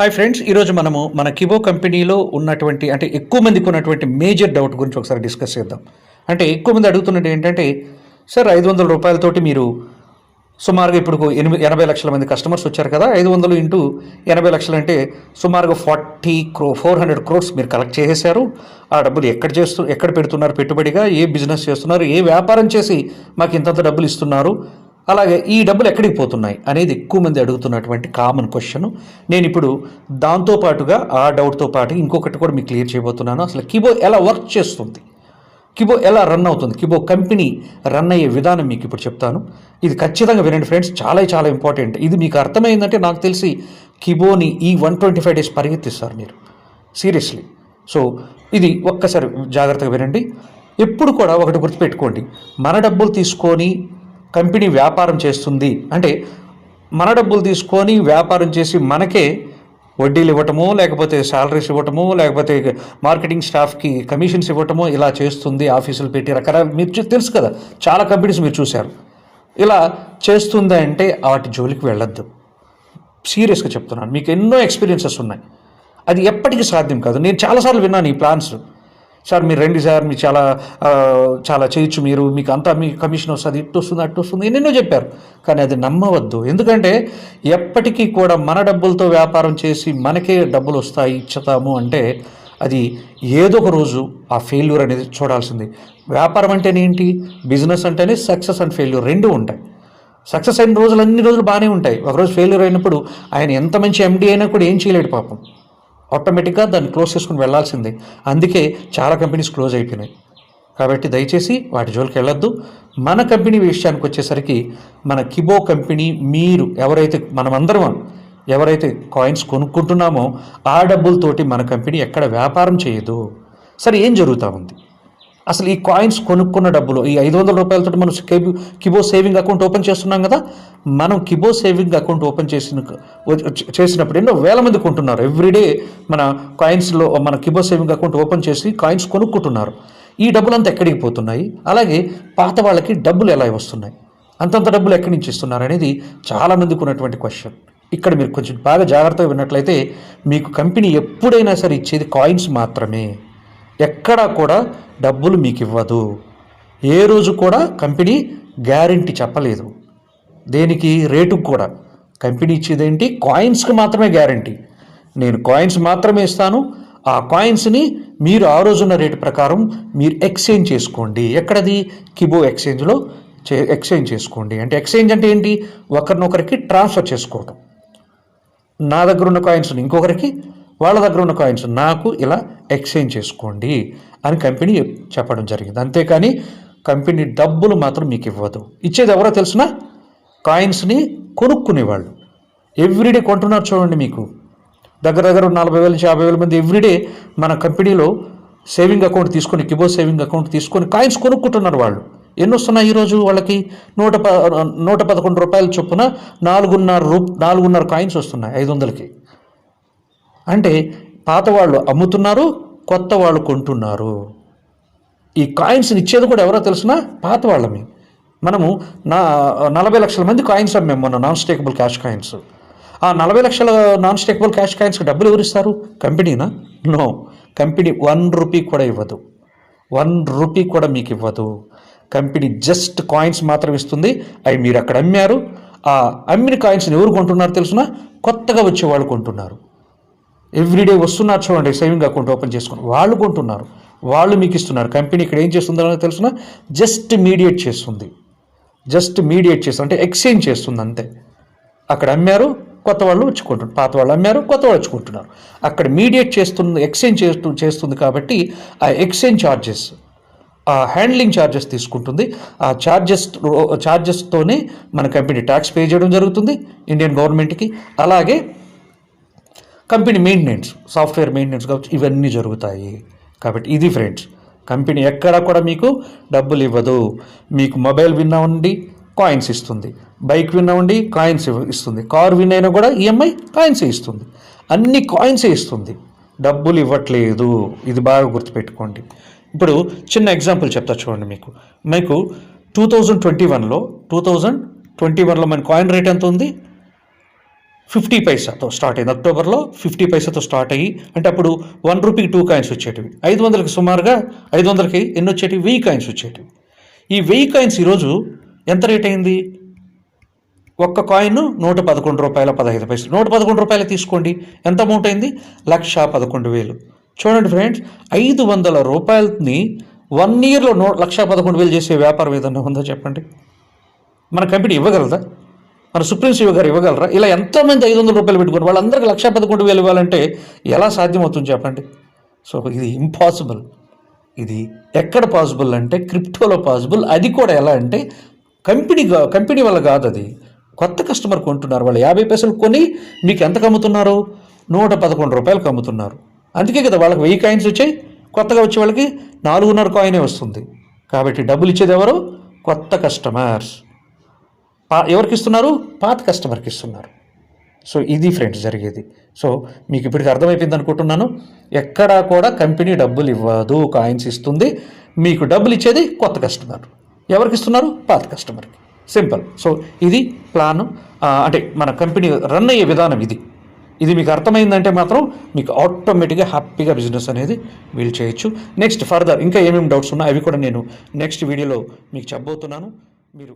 Hi friends ఈరోజు మనము మన కిబో కంపెనీలో ఉన్నటువంటి అంటే ఎక్కువ మందికి ఉన్నటువంటి మేజర్ డౌట్ గురించి ఒకసారి డిస్కస్ చేద్దాం. అంటే ఎక్కువ మంది అడుగుతున్నది ఏంటంటే సార్ ఐదు వందల రూపాయలతోటి మీరు సుమారుగా ఇప్పుడు ఎనిమిది ఎనభై లక్షల మంది కస్టమర్స్ వచ్చారు కదా ఐదు వందలు ఇంటూ ఎనభై లక్షలు అంటే సుమారుగా forty crore four hundred crores మీరు కలెక్ట్ చేసేసారు ఆ డబ్బులు ఎక్కడ చేస్తూ ఎక్కడ పెడుతున్నారు? పెట్టుబడిగా? ఏ బిజినెస్ చేస్తున్నారు? ఏ వ్యాపారం చేసి మాకు ఇంతంత డబ్బులు ఇస్తున్నారు? అలాగే ఈ డబ్బులు ఎక్కడికి పోతున్నాయి అనేది ఎక్కువ మంది అడుగుతున్నటువంటి కామన్ క్వశ్చన్ నేను ఇప్పుడు దాంతో పాటుగా ఆ డౌట్తో పాటు ఇంకొకటి కూడా మీకు క్లియర్ చేయబోతున్నాను. అసలు కిబో ఎలా వర్క్ చేస్తుంది? కిబో ఎలా రన్ అవుతుంది? కిబో కంపెనీ రన్ అయ్యే విధానం మీకు ఇప్పుడు చెప్తాను. ఇది ఖచ్చితంగా వినండి ఫ్రెండ్స్ చాలా చాలా ఇంపార్టెంట్ ఇది మీకు అర్థమైందంటే నాకు తెలిసి కిబోని ఈ వన్ ట్వంటీ ఫైవ్ డేస్ పరిగెత్తిస్తారు మీరు. సీరియస్లీ సో ఇది ఒక్కసారి జాగ్రత్తగా వినండి. ఎప్పుడు కూడా ఒకటి గుర్తుపెట్టుకోండి. మన డబ్బులు తీసుకొని కంపెనీ వ్యాపారం చేస్తుంది. అంటే మన డబ్బులు తీసుకొని వ్యాపారం చేసి మనకే వడ్డీలు ఇవ్వటమో లేకపోతే శాలరీస్ ఇవ్వటము లేకపోతే మార్కెటింగ్ స్టాఫ్కి కమిషన్స్ ఇవ్వటము ఇలా చేస్తుంది ఆఫీసులు పెట్టి రకరకాల. మీరు చూ- తెలుసు కదా చాలా కంపెనీస్ మీరు చూశారు. ఇలా చేస్తుంది అంటే వాటి జోలికి వెళ్ళొద్దు. సీరియస్గా చెప్తున్నాను మీకు ఎన్నో ఎక్స్పీరియన్సెస్ ఉన్నాయి. అది ఎప్పటికీ సాధ్యం కాదు. నేను చాలాసార్లు విన్నాను ఈ ప్లాన్స్ సార్ మీరు రండి సార్ మీరు చాలా చాలా చేయొచ్చు మీరు మీకు అంతా మీ కమిషన్ వస్తుంది ఇటు వస్తుంది అటు వస్తుంది ఎన్నెన్నో చెప్పారు. కానీ అది నమ్మవద్దు. ఎందుకంటే ఎప్పటికీ కూడా మన డబ్బులతో వ్యాపారం చేసి మనకే డబ్బులు వస్తాయి ఇచ్చుతాము అంటే అది ఏదో ఒక రోజు ఆ ఫెయిల్యూర్ అనేది చూడాల్సింది. వ్యాపారం అంటేనే ఏంటి? బిజినెస్ అంటేనే సక్సెస్ అండ్ ఫెయిల్యూర్ రెండు ఉంటాయి. సక్సెస్ అయిన రోజులు అన్ని రోజులు బాగానే ఉంటాయి. ఒకరోజు ఫెయిల్యూర్ అయినప్పుడు ఆయన ఎంత మంచి ఎండి అయినా కూడా ఏం చేయలేడు పాపం. ఆటోమేటిక్గా దాన్ని క్లోజ్ చేసుకుని వెళ్ళాల్సిందే. అందుకే చాలా కంపెనీస్ క్లోజ్ అయిపోయినాయి. కాబట్టి దయచేసి వాటి జోలికి వెళ్ళొద్దు. మన కంపెనీ విషయానికి వచ్చేసరికి మన కిబో కంపెనీ మీరు ఎవరైతే మనమందరం ఎవరైతే కాయిన్స్ కొనుక్కుంటున్నామో ఆ డబ్బులతోటి మన కంపెనీ ఎక్కడ వ్యాపారం చేయదు. సరే ఏం జరుగుతూ ఉంది? అసలు ఈ కాయిన్స్ కొనుక్కున్న డబ్బులు ఈ ఐదు వందల రూపాయలతో మనం Kibo Kibo saving account open చేస్తున్నాం కదా మనం కిబో సేవింగ్ అకౌంట్ ఓపెన్ చేసిన చేసినప్పుడు ఎన్నో వేల మంది కొంటున్నారు. ఎవ్రీడే మన కాయిన్స్లో మన కిబో సేవింగ్ అకౌంట్ ఓపెన్ చేసి కాయిన్స్ కొనుక్కుంటున్నారు. ఈ డబ్బులంతా ఎక్కడికి పోతున్నాయి? అలాగే పాత వాళ్ళకి డబ్బులు ఎలా వస్తున్నాయి? అంతంత డబ్బులు ఎక్కడి నుంచి ఇస్తున్నారు అనేది చాలామందికి ఉన్నటువంటి క్వశ్చన్ ఇక్కడ మీరు కొంచెం బాగా జాగ్రత్తగా విన్నట్లయితే మీకు కంపెనీ ఎప్పుడైనా సరే ఇచ్చేది కాయిన్స్ మాత్రమే. ఎక్కడా కూడా డబ్బులు మీకు ఇవ్వదు ఏ రోజు కూడా కంపెనీ గ్యారంటీ చెప్పలేదు. దేనికి? రేటుకు కూడా. కంపెనీ ఇచ్చేదేంటి? కాయిన్స్కి మాత్రమే గ్యారంటీ. నేను కాయిన్స్ మాత్రమే ఇస్తాను. ఆ కాయిన్స్ని మీరు ఆ రోజున్న రేటు ప్రకారం మీరు ఎక్స్చేంజ్ చేసుకోండి. ఎక్కడది? కిబో ఎక్స్చేంజ్లో చే ఎక్స్చేంజ్ చేసుకోండి. అంటే ఎక్స్చేంజ్ అంటే ఏంటి? ఒకరినొకరికి ట్రాన్స్ఫర్ చేసుకోవటం. నా దగ్గర ఉన్న కాయిన్స్ని ఇంకొకరికి వాళ్ళ దగ్గర ఉన్న కాయిన్స్ నాకు ఇలా ఎక్స్చేంజ్ చేసుకోండి అని కంపెనీ చెప్పడం జరిగింది. అంతేకాని కంపెనీ డబ్బులు మాత్రం మీకు ఇవ్వదు. ఇచ్చేది ఎవరో తెలిసిన? కాయిన్స్ని కొనుక్కునేవాళ్ళు ఎవ్రీడే కొంటున్నారు చూడండి మీకు. దగ్గర దగ్గర నలభై వేల నుంచి యాభై వేల మంది ఎవ్రీడే మన కంపెనీలో సేవింగ్ అకౌంట్ తీసుకొని కిబో సేవింగ్ అకౌంట్ తీసుకొని కాయిన్స్ కొనుక్కుంటున్నారు వాళ్ళు. ఎన్ని వస్తున్నాయి ఈరోజు వాళ్ళకి? నూట ప నూట పదకొండు రూపాయల చొప్పున నాలుగున్నర రూ నాలుగున్నర కాయిన్స్ వస్తున్నాయి ఐదు వందలకి. అంటే పాత వాళ్ళు అమ్ముతున్నారు కొత్త వాళ్ళు కొంటున్నారు. ఈ కాయిన్స్ని ఇచ్చేది కూడా ఎవరో తెలిసిన? పాత వాళ్ళమే. మనము నా నలభై లక్షల మంది కాయిన్స్ అమ్మాము మొన్న నాన్ స్టేకబుల్ క్యాష్ కాయిన్స్ ఆ నలభై లక్షల నాన్ స్టేకబుల్ క్యాష్ కాయిన్స్కి డబ్బులు ఎవరు ఇస్తారు? కంపెనీనా? నో. కంపెనీ వన్ రూపీ కూడా ఇవ్వదు. వన్ రూపీ కూడా మీకు ఇవ్వదు. కంపెనీ జస్ట్ కాయిన్స్ మాత్రం ఇస్తుంది. అవి మీరు అక్కడ అమ్మారు. ఆ అమ్మిన కాయిన్స్ని ఎవరు కొంటున్నారు తెలుసునా? కొత్తగా వచ్చే వాళ్ళు కొంటున్నారు. ఎవ్రీడే వస్తున్నారు చూడండి సేవింగ్ అకౌంట్ ఓపెన్ చేసుకుని. వాళ్ళు కొంటున్నారు వాళ్ళు మీకు ఇస్తున్నారు. కంపెనీ ఇక్కడ ఏం చేస్తుందో తెలుసిన? జస్ట్ మీడియేట్ చేస్తుంది. జస్ట్ మీడియేట్ చేస్తుంది. అంటే ఎక్స్చేంజ్ చేస్తుంది అంతే. అక్కడ అమ్మారు కొత్త వాళ్ళు వచ్చుకుంటున్నారు పాత వాళ్ళు అమ్మారు కొత్త వాళ్ళు వచ్చుకుంటున్నారు అక్కడ మీడియేట్ చేస్తుంది ఎక్స్చేంజ్ చేస్తూ చేస్తుంది కాబట్టి ఆ ఎక్స్చేంజ్ ఛార్జెస్ ఆ హ్యాండ్లింగ్ ఛార్జెస్ తీసుకుంటుంది. ఆ ఛార్జెస్ ఛార్జెస్తోనే మన కంపెనీ ట్యాక్స్ పే చేయడం జరుగుతుంది ఇండియన్ గవర్నమెంట్కి అలాగే కంపెనీ మెయింటెనెన్స్ సాఫ్ట్వేర్ మెయింటెనెన్స్ కావచ్చు ఇవన్నీ జరుగుతాయి. కాబట్టి ఇది ఫ్రెండ్స్ కంపెనీ ఎక్కడ కూడా మీకు డబ్బులు ఇవ్వదు. మీకు మొబైల్ విన్నా ఉండి కాయిన్స్ ఇస్తుంది. బైక్ విన్నామండి కాయిన్స్ ఇస్తుంది. కార్ విన్ అయినా కూడా ఈఎంఐ కాయిన్సే ఇస్తుంది. అన్ని కాయిన్సే ఇస్తుంది. డబ్బులు ఇవ్వట్లేదు. ఇది బాగా గుర్తుపెట్టుకోండి. ఇప్పుడు చిన్న ఎగ్జాంపుల్ చెప్తా చూడండి మీకు. మీకు టూ థౌజండ్ ట్వంటీ వన్లో టూ థౌజండ్ ట్వంటీ వన్లో మన కాయిన్ రేట్ ఎంత ఉంది? ఫిఫ్టీ పైసాతో స్టార్ట్ అయింది. అక్టోబర్లో ఫిఫ్టీ పైసాతో స్టార్ట్ అయ్యి అంటే అప్పుడు వన్ రూపీకి టూ కాయిన్స్ వచ్చేటివి. ఐదు వందలకి సుమారుగా ఐదు వందలకి ఎన్ని వచ్చేటివి? వెయ్యి కాయిన్స్ వచ్చేటివి. ఈ వెయ్యి కాయిన్స్ ఈరోజు ఎంత రేట్ అయింది? ఒక్క కాయిన్ నూట పదకొండు రూపాయల పదహైదు పైసలు. నూట పదకొండు రూపాయలు తీసుకోండి. ఎంత అమౌంట్ అయింది? లక్ష పదకొండు వేలు. చూడండి ఫ్రెండ్స్ ఐదు వందల రూపాయలని వన్ ఇయర్లో నూ లక్ష పదకొండు వేలు చేసే వ్యాపారం ఏదన్నా ఉందో చెప్పండి? మన కంపెనీ ఇవ్వగలదా? మన సుప్రీం శివ గారు ఇవ్వగలరా? ఇలా ఎంతోమంది ఐదు వందల రూపాయలు పెట్టుకుని వాళ్ళందరికీ లక్ష పదకొండు వేలు ఇవ్వాలంటే ఎలా సాధ్యమవుతుంది చెప్పండి? సో ఇది ఇంపాసిబుల్ ఇది ఎక్కడ పాసిబుల్ అంటే క్రిప్టోలో పాసిబుల్ అది కూడా ఎలా అంటే కంపెనీ కంపెనీ వల్ల కాదు అది. కొత్త కస్టమర్ కొంటున్నారు. వాళ్ళు యాభై పైసలు కొని మీకు ఎంత కమ్ముతున్నారు? నూట పదకొండు రూపాయలకు అమ్ముతున్నారు అందుకే కదా వాళ్ళకి వెయ్యి కాయిన్స్ వచ్చాయి. కొత్తగా వచ్చే వాళ్ళకి నాలుగున్నర కాయినే వస్తుంది. కాబట్టి డబ్బులు ఇచ్చేది ఎవరు? కొత్త కస్టమర్స్ పా ఎవరికి ఇస్తున్నారు? పాత కస్టమర్కి ఇస్తున్నారు. సో ఇది ఫ్రెండ్స్ జరిగేది. సో మీకు ఇప్పటికి అర్థమైపోయింది అనుకుంటున్నాను. ఎక్కడా కూడా కంపెనీ డబ్బులు ఇవ్వదు కాయిన్స్ ఇస్తుంది. మీకు డబ్బులు ఇచ్చేది కొత్త కస్టమర్. ఎవరికి ఇస్తున్నారు? పాత కస్టమర్కి. సింపుల్. సో ఇది ప్లాన్. అంటే మన కంపెనీ రన్ అయ్యే విధానం ఇది. ఇది మీకు అర్థమైందంటే మాత్రం మీకు ఆటోమేటిక్గా హ్యాపీగా బిజినెస్ అనేది వీలు చేయొచ్చు. నెక్స్ట్ ఫర్దర్ ఇంకా ఏమేమి డౌట్స్ ఉన్నాయో అవి కూడా నేను నెక్స్ట్ వీడియోలో మీకు చెప్పబోతున్నాను. మీరు